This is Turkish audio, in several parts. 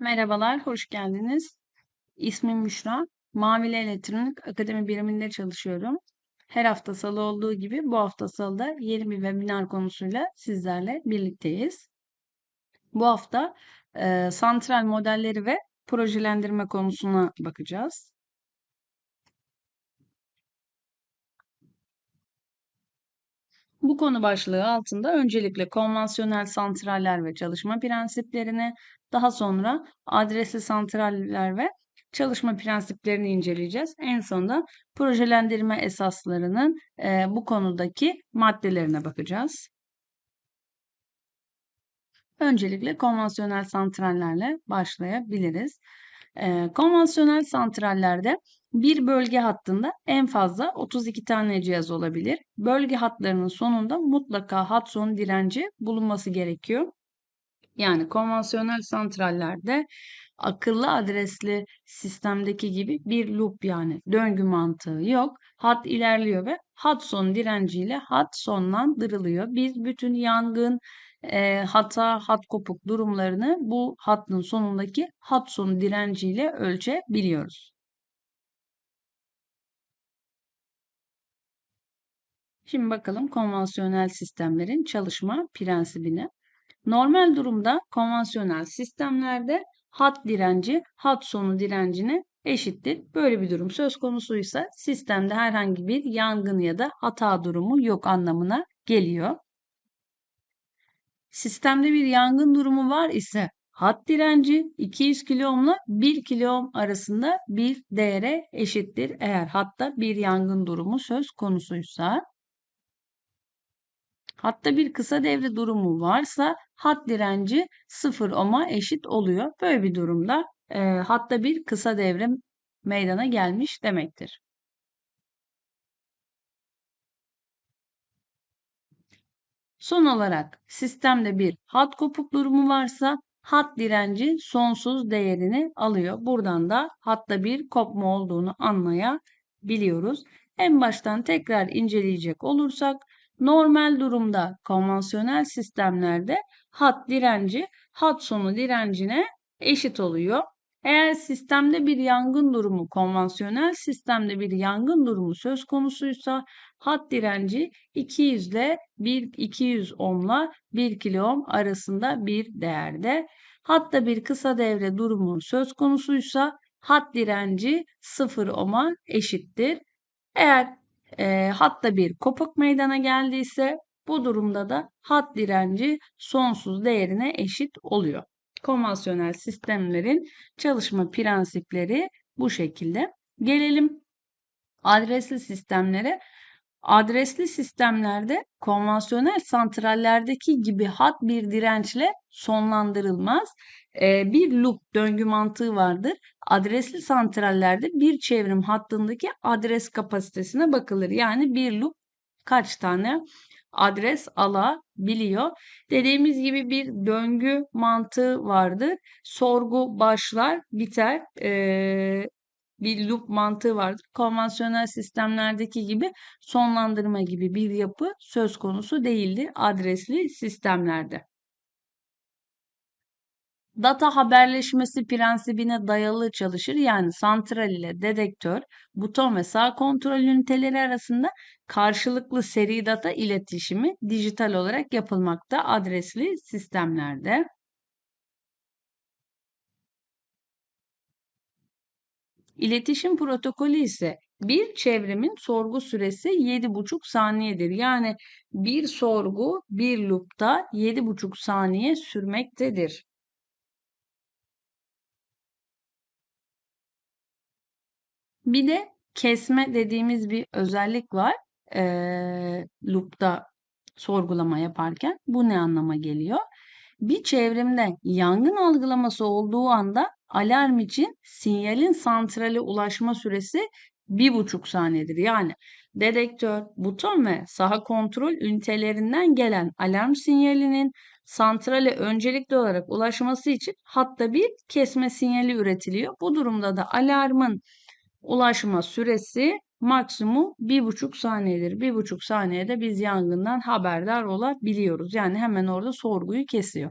Merhabalar, hoş geldiniz. İsmim Büşra. Mavili Elektronik Akademi biriminde çalışıyorum. Her hafta salı olduğu gibi bu hafta salıda yeni bir webinar konusuyla sizlerle birlikteyiz. Bu hafta e, santral modelleri ve projelendirme konusuna bakacağız. Bu konu başlığı altında öncelikle konvansiyonel santraller ve çalışma prensiplerini, daha sonra adresli santraller ve çalışma prensiplerini inceleyeceğiz. En sonunda projelendirme esaslarının e, bu konudaki maddelerine bakacağız. Öncelikle konvansiyonel santrallerle başlayabiliriz. E, konvansiyonel santrallerde bir bölge hattında en fazla 32 tane cihaz olabilir. Bölge hatlarının sonunda mutlaka hat sonu direnci bulunması gerekiyor. Yani konvansiyonel santrallerde akıllı adresli sistemdeki gibi bir loop yani döngü mantığı yok. Hat ilerliyor ve hat son direnciyle hat sonlandırılıyor. Biz bütün yangın, e, hata, hat kopuk durumlarını bu hattın sonundaki hat sonu direnciyle ölçebiliyoruz. Şimdi bakalım konvansiyonel sistemlerin çalışma prensibine. Normal durumda konvansiyonel sistemlerde hat direnci hat sonu direncine eşittir. Böyle bir durum söz konusuysa sistemde herhangi bir yangın ya da hata durumu yok anlamına geliyor. Sistemde bir yangın durumu var ise hat direnci 200 kilo ile 1 kilo arasında bir değere eşittir. Eğer hatta bir yangın durumu söz konusuysa. Hatta bir kısa devre durumu varsa hat direnci 0 ohm'a eşit oluyor. Böyle bir durumda e, hatta bir kısa devre meydana gelmiş demektir. Son olarak sistemde bir hat kopuk durumu varsa hat direnci sonsuz değerini alıyor. Buradan da hatta bir kopma olduğunu anlayabiliyoruz. En baştan tekrar inceleyecek olursak Normal durumda konvansiyonel sistemlerde hat direnci hat sonu direncine eşit oluyor. Eğer sistemde bir yangın durumu, konvansiyonel sistemde bir yangın durumu söz konusuysa hat direnci 200 ile 1 200 ohmla 1 kilo ohm arasında bir değerde. Hatta bir kısa devre durumu söz konusuysa hat direnci 0 ohm'a eşittir. Eğer e, hatta bir kopuk meydana geldiyse bu durumda da hat direnci sonsuz değerine eşit oluyor. Konvansiyonel sistemlerin çalışma prensipleri bu şekilde. Gelelim adresli sistemlere. Adresli sistemlerde konvansiyonel santrallerdeki gibi hat bir dirençle sonlandırılmaz. Bir loop döngü mantığı vardır. Adresli santrallerde bir çevrim hattındaki adres kapasitesine bakılır. Yani bir loop kaç tane adres alabiliyor. Dediğimiz gibi bir döngü mantığı vardır. Sorgu başlar, biter. Ee, bir loop mantığı vardır. Konvansiyonel sistemlerdeki gibi sonlandırma gibi bir yapı söz konusu değildir adresli sistemlerde. Data haberleşmesi prensibine dayalı çalışır. Yani santral ile dedektör, buton ve sağ kontrol üniteleri arasında karşılıklı seri data iletişimi dijital olarak yapılmakta adresli sistemlerde. İletişim protokolü ise bir çevrimin sorgu süresi 7,5 saniyedir. Yani bir sorgu bir loop'ta 7,5 saniye sürmektedir. Bir de kesme dediğimiz bir özellik var. Ee, loop'ta sorgulama yaparken. Bu ne anlama geliyor? Bir çevrimde yangın algılaması olduğu anda alarm için sinyalin santrale ulaşma süresi bir buçuk saniyedir. Yani dedektör, buton ve saha kontrol ünitelerinden gelen alarm sinyalinin santrale öncelikli olarak ulaşması için hatta bir kesme sinyali üretiliyor. Bu durumda da alarmın ulaşma süresi maksimum bir buçuk saniyedir. Bir buçuk saniyede biz yangından haberdar olabiliyoruz. Yani hemen orada sorguyu kesiyor.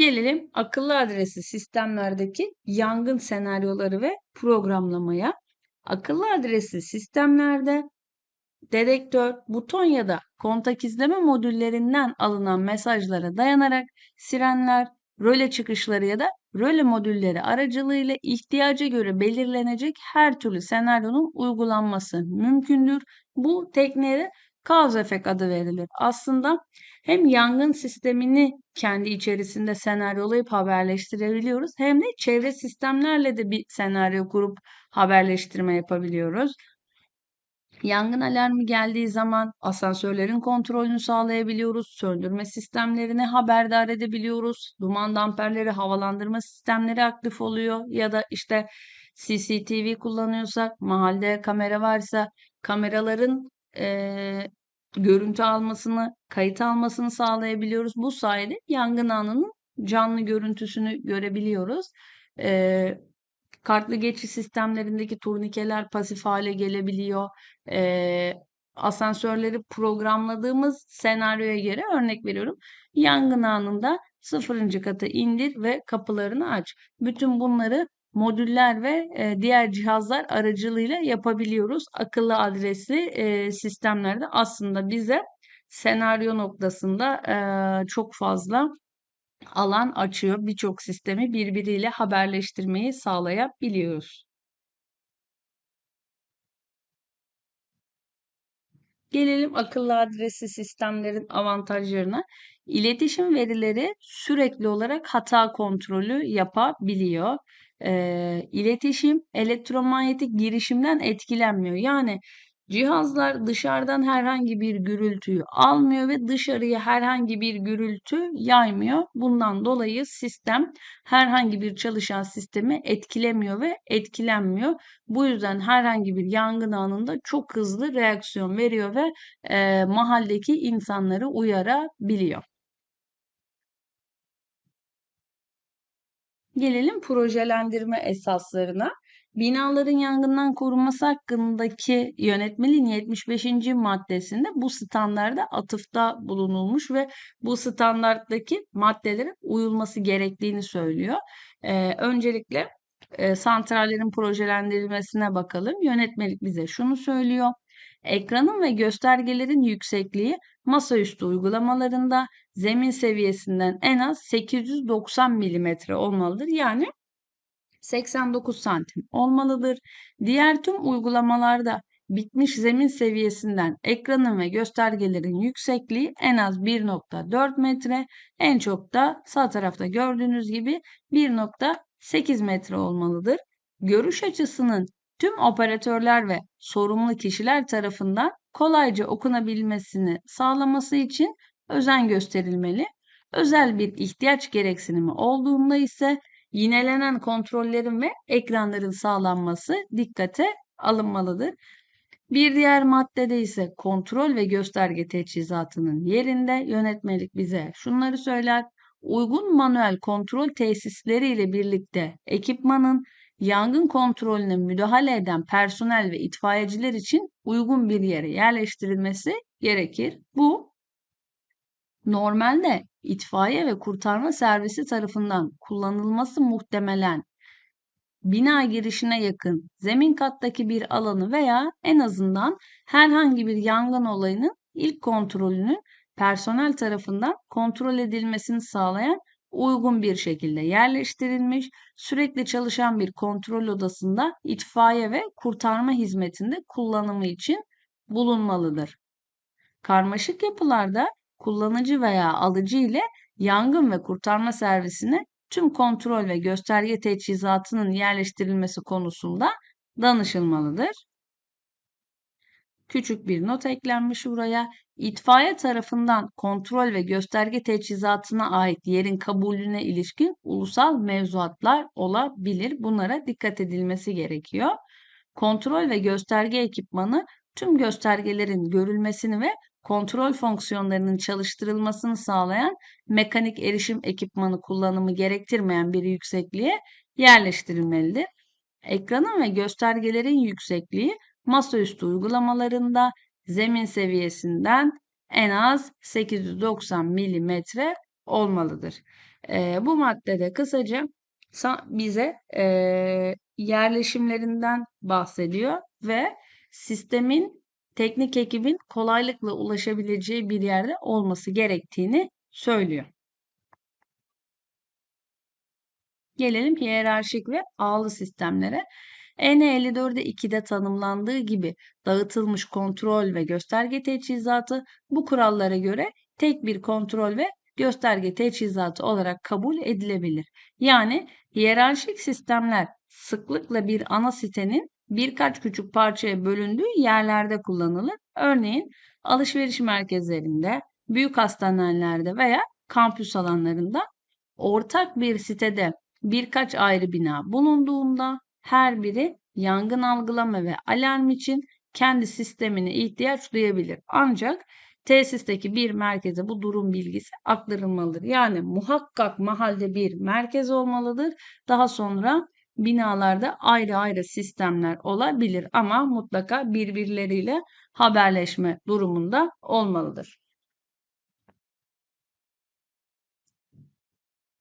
Gelelim akıllı adresli sistemlerdeki yangın senaryoları ve programlamaya. Akıllı adresli sistemlerde dedektör, buton ya da kontak izleme modüllerinden alınan mesajlara dayanarak sirenler, röle çıkışları ya da röle modülleri aracılığıyla ihtiyaca göre belirlenecek her türlü senaryonun uygulanması mümkündür. Bu tekniğe cause effect adı verilir. Aslında hem yangın sistemini kendi içerisinde senaryolayıp haberleştirebiliyoruz hem de çevre sistemlerle de bir senaryo kurup haberleştirme yapabiliyoruz. Yangın alarmı geldiği zaman asansörlerin kontrolünü sağlayabiliyoruz. Söndürme sistemlerini haberdar edebiliyoruz. Duman damperleri, havalandırma sistemleri aktif oluyor. Ya da işte CCTV kullanıyorsak, mahallede kamera varsa kameraların e, görüntü almasını, kayıt almasını sağlayabiliyoruz. Bu sayede yangın anının canlı görüntüsünü görebiliyoruz. E, Kartlı geçiş sistemlerindeki turnikeler pasif hale gelebiliyor. Ee, asansörleri programladığımız senaryoya göre örnek veriyorum. Yangın anında sıfırıncı kata indir ve kapılarını aç. Bütün bunları modüller ve e, diğer cihazlar aracılığıyla yapabiliyoruz. Akıllı adresli e, sistemlerde aslında bize senaryo noktasında e, çok fazla alan açıyor. Birçok sistemi birbiriyle haberleştirmeyi sağlayabiliyoruz. Gelelim akıllı adresli sistemlerin avantajlarına. İletişim verileri sürekli olarak hata kontrolü yapabiliyor. Ee, iletişim elektromanyetik girişimden etkilenmiyor. Yani Cihazlar dışarıdan herhangi bir gürültüyü almıyor ve dışarıya herhangi bir gürültü yaymıyor. Bundan dolayı sistem herhangi bir çalışan sistemi etkilemiyor ve etkilenmiyor. Bu yüzden herhangi bir yangın anında çok hızlı reaksiyon veriyor ve e, mahalledeki insanları uyarabiliyor. Gelelim projelendirme esaslarına. Binaların yangından korunması hakkındaki yönetmeliğin 75. maddesinde bu standarda atıfta bulunulmuş ve bu standarttaki maddelere uyulması gerektiğini söylüyor. Ee, öncelikle e, santrallerin projelendirilmesine bakalım. Yönetmelik bize şunu söylüyor. Ekranın ve göstergelerin yüksekliği masaüstü uygulamalarında zemin seviyesinden en az 890 mm olmalıdır. Yani 89 santim olmalıdır. Diğer tüm uygulamalarda bitmiş zemin seviyesinden ekranın ve göstergelerin yüksekliği en az 1.4 metre, en çok da sağ tarafta gördüğünüz gibi 1.8 metre olmalıdır. Görüş açısının tüm operatörler ve sorumlu kişiler tarafından kolayca okunabilmesini sağlaması için özen gösterilmeli. Özel bir ihtiyaç gereksinimi olduğunda ise yinelenen kontrollerin ve ekranların sağlanması dikkate alınmalıdır. Bir diğer maddede ise kontrol ve gösterge teçhizatının yerinde yönetmelik bize şunları söyler. Uygun manuel kontrol tesisleri ile birlikte ekipmanın yangın kontrolüne müdahale eden personel ve itfaiyeciler için uygun bir yere yerleştirilmesi gerekir. Bu normalde itfaiye ve kurtarma servisi tarafından kullanılması muhtemelen bina girişine yakın zemin kattaki bir alanı veya en azından herhangi bir yangın olayının ilk kontrolünün personel tarafından kontrol edilmesini sağlayan uygun bir şekilde yerleştirilmiş, sürekli çalışan bir kontrol odasında itfaiye ve kurtarma hizmetinde kullanımı için bulunmalıdır. Karmaşık yapılarda kullanıcı veya alıcı ile yangın ve kurtarma servisine tüm kontrol ve gösterge teçhizatının yerleştirilmesi konusunda danışılmalıdır. Küçük bir not eklenmiş buraya. İtfaiye tarafından kontrol ve gösterge teçhizatına ait yerin kabulüne ilişkin ulusal mevzuatlar olabilir. Bunlara dikkat edilmesi gerekiyor. Kontrol ve gösterge ekipmanı tüm göstergelerin görülmesini ve kontrol fonksiyonlarının çalıştırılmasını sağlayan mekanik erişim ekipmanı kullanımı gerektirmeyen bir yüksekliğe yerleştirilmelidir. Ekranın ve göstergelerin yüksekliği masaüstü uygulamalarında zemin seviyesinden en az 890 mm olmalıdır. Eee, bu maddede kısaca sa- bize eee, yerleşimlerinden bahsediyor ve sistemin teknik ekibin kolaylıkla ulaşabileceği bir yerde olması gerektiğini söylüyor. Gelelim hiyerarşik ve ağlı sistemlere. EN54'e 2'de tanımlandığı gibi dağıtılmış kontrol ve gösterge teçhizatı bu kurallara göre tek bir kontrol ve gösterge teçhizatı olarak kabul edilebilir. Yani hiyerarşik sistemler sıklıkla bir ana sitenin birkaç küçük parçaya bölündüğü yerlerde kullanılır. Örneğin alışveriş merkezlerinde, büyük hastanelerde veya kampüs alanlarında ortak bir sitede birkaç ayrı bina bulunduğunda her biri yangın algılama ve alarm için kendi sistemine ihtiyaç duyabilir. Ancak tesisteki bir merkeze bu durum bilgisi aktarılmalıdır. Yani muhakkak mahalde bir merkez olmalıdır. Daha sonra binalarda ayrı ayrı sistemler olabilir ama mutlaka birbirleriyle haberleşme durumunda olmalıdır.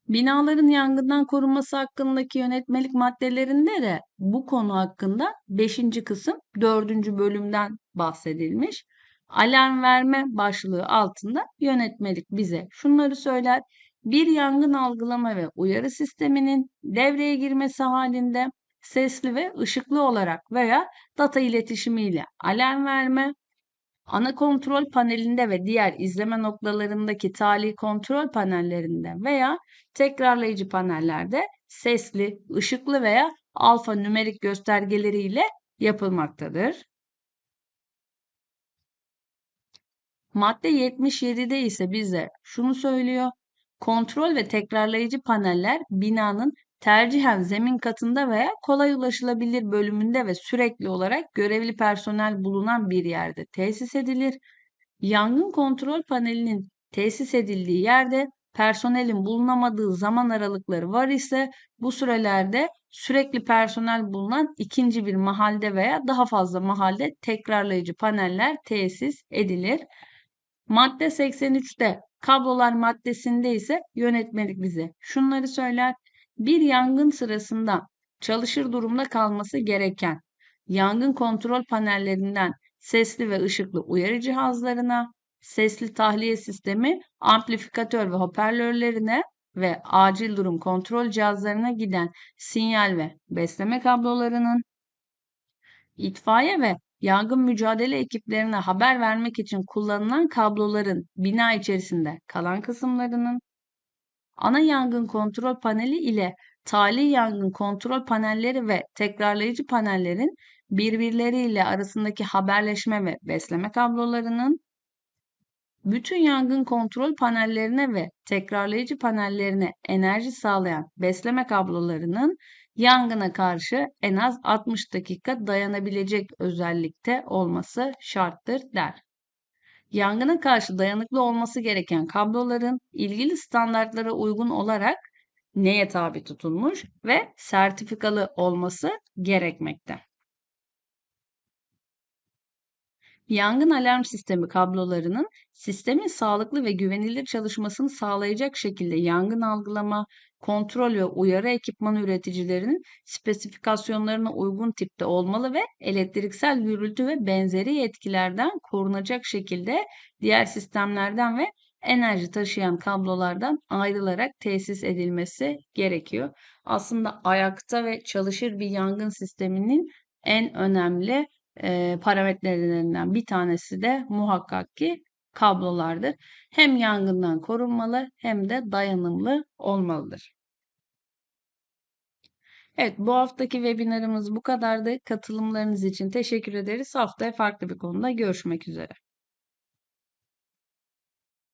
Binaların yangından korunması hakkındaki yönetmelik maddelerinde de bu konu hakkında 5. kısım 4. bölümden bahsedilmiş. Alarm verme başlığı altında yönetmelik bize şunları söyler. Bir yangın algılama ve uyarı sisteminin devreye girmesi halinde sesli ve ışıklı olarak veya data iletişimiyle alarm verme, ana kontrol panelinde ve diğer izleme noktalarındaki tali kontrol panellerinde veya tekrarlayıcı panellerde sesli, ışıklı veya alfa nümerik göstergeleriyle yapılmaktadır. Madde 77'de ise bize şunu söylüyor. Kontrol ve tekrarlayıcı paneller binanın tercihen zemin katında veya kolay ulaşılabilir bölümünde ve sürekli olarak görevli personel bulunan bir yerde tesis edilir. Yangın kontrol panelinin tesis edildiği yerde personelin bulunamadığı zaman aralıkları var ise bu sürelerde sürekli personel bulunan ikinci bir mahalde veya daha fazla mahalde tekrarlayıcı paneller tesis edilir. Madde 83'te kablolar maddesinde ise yönetmelik bize şunları söyler. Bir yangın sırasında çalışır durumda kalması gereken yangın kontrol panellerinden sesli ve ışıklı uyarı cihazlarına, sesli tahliye sistemi, amplifikatör ve hoparlörlerine ve acil durum kontrol cihazlarına giden sinyal ve besleme kablolarının, itfaiye ve yangın mücadele ekiplerine haber vermek için kullanılan kabloların bina içerisinde kalan kısımlarının, ana yangın kontrol paneli ile tali yangın kontrol panelleri ve tekrarlayıcı panellerin birbirleriyle arasındaki haberleşme ve besleme kablolarının, bütün yangın kontrol panellerine ve tekrarlayıcı panellerine enerji sağlayan besleme kablolarının yangına karşı en az 60 dakika dayanabilecek özellikte olması şarttır der. Yangına karşı dayanıklı olması gereken kabloların ilgili standartlara uygun olarak neye tabi tutulmuş ve sertifikalı olması gerekmekte. Yangın alarm sistemi kablolarının sistemin sağlıklı ve güvenilir çalışmasını sağlayacak şekilde yangın algılama, kontrol ve uyarı ekipmanı üreticilerinin spesifikasyonlarına uygun tipte olmalı ve elektriksel gürültü ve benzeri etkilerden korunacak şekilde diğer sistemlerden ve enerji taşıyan kablolardan ayrılarak tesis edilmesi gerekiyor. Aslında ayakta ve çalışır bir yangın sisteminin en önemli e, parametrelerinden bir tanesi de muhakkak ki kablolardır. Hem yangından korunmalı hem de dayanımlı olmalıdır. Evet bu haftaki webinarımız bu kadardı. Katılımlarınız için teşekkür ederiz. Haftaya farklı bir konuda görüşmek üzere.